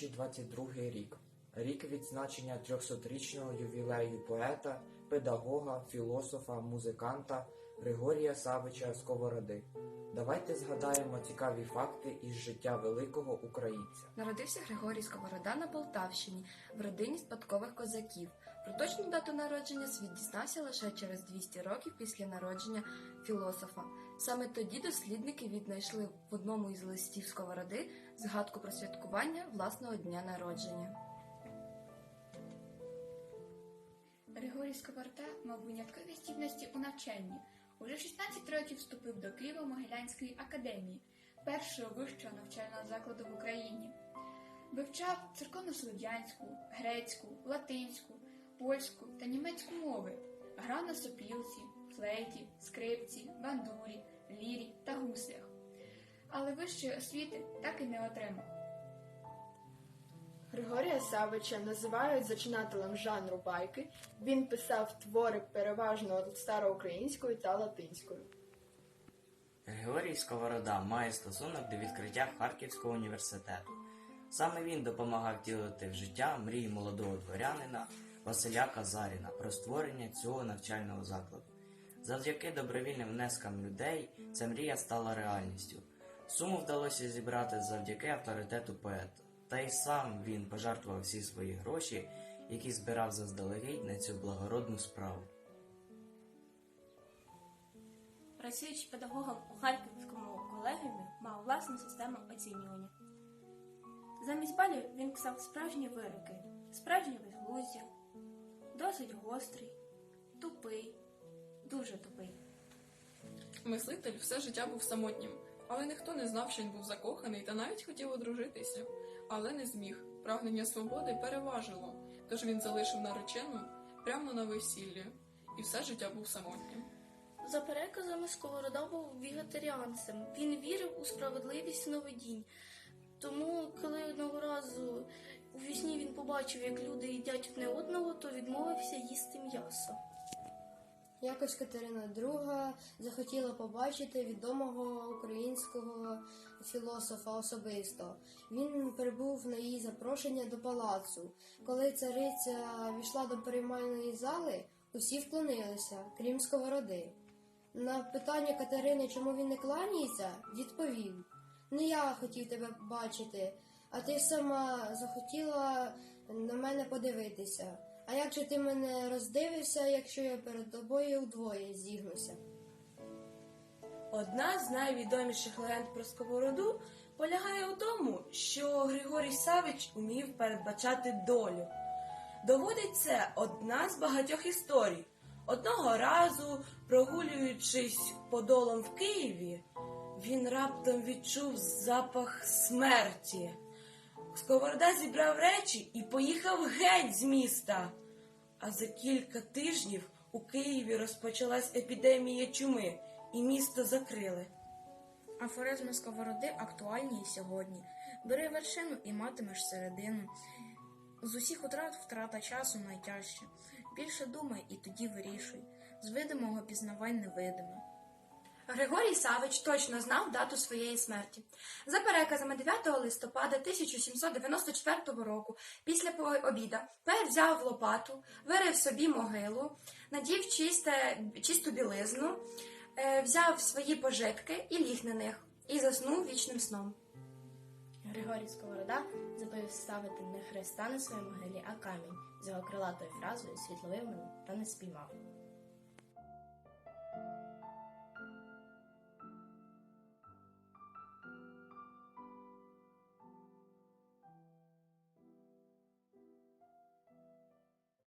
2022 рік. Рік відзначення 300-річного ювілею поета, педагога, філософа, музиканта Григорія Савича Сковороди. Давайте згадаємо цікаві факти із життя великого українця. Народився Григорій Сковорода на Полтавщині в родині спадкових козаків. Про точну дату народження світ дізнався лише через 200 років після народження філософа. Саме тоді дослідники віднайшли в одному із листів Сковороди згадку про святкування власного дня народження. Григорій Сковорода мав виняткові здібності у навчанні. Уже 16 років вступив до Києво-Могилянської академії, першого вищого навчального закладу в Україні. Вивчав церковнослов'янську, грецьку, латинську, польську та німецьку мови, грав на сопілці, флейті, скрипці, бандурі, лірі та гуслях. Але вищої освіти так і не отримав. Григорія Савича називають зачинателем жанру байки. Він писав твори переважно староукраїнською та латинською. Григорій Сковорода має стосунок до відкриття Харківського університету. Саме він допомагав втілити в життя мрії молодого дворянина Василя Казаріна про створення цього навчального закладу. Завдяки добровільним внескам людей ця мрія стала реальністю. Суму вдалося зібрати завдяки авторитету поета. Та й сам він пожертвував всі свої гроші, які збирав заздалегідь на цю благородну справу. Працюючи педагогом у Харківському колегіумі, мав власну систему оцінювання. Замість балів він писав справжні вироки, справжні безглуздя, досить гострий, тупий, дуже тупий. Мислитель все життя був самотнім, але ніхто не знав, що він був закоханий та навіть хотів одружитися, але не зміг. Прагнення свободи переважило, тож він залишив наречену прямо на весіллі і все життя був самотнім. За переказами Сковорода був вегетаріанцем. Він вірив у справедливість сновидінь. Тому, коли одного разу побачив, як люди їдять одне одного, то відмовився їсти м'ясо. Якось Катерина II захотіла побачити відомого українського філософа особисто. Він прибув на її запрошення до палацу. Коли цариця війшла до приймальної зали, усі вклонилися, крім сковороди. На питання Катерини, чому він не кланяється, відповів: Не я хотів тебе бачити, а ти сама захотіла на мене подивитися. А як же ти мене роздивишся, якщо я перед тобою вдвоє зігнуся? Одна з найвідоміших легенд про сковороду полягає у тому, що Григорій Савич умів передбачати долю. Доводить це одна з багатьох історій. Одного разу, прогулюючись подолом в Києві, він раптом відчув запах смерті. Сковорода зібрав речі і поїхав геть з міста. А за кілька тижнів у Києві розпочалась епідемія чуми, і місто закрили. Афоризми Сковороди актуальні і сьогодні. Бери вершину і матимеш середину. З усіх утрат втрата часу найтяжче. Більше думай і тоді вирішуй. З видимого пізнавай невидиме. Григорій Савич точно знав дату своєї смерті. За переказами 9 листопада 1794 року, після обіда, поет взяв лопату, вирив собі могилу, надів чисте, чисту білизну, е, взяв свої пожитки і ліг на них, і заснув вічним сном. Григорій Сковорода забив ставити не хреста на своїй могилі, а камінь з його крилатою фразою світловив мене та не спіймав.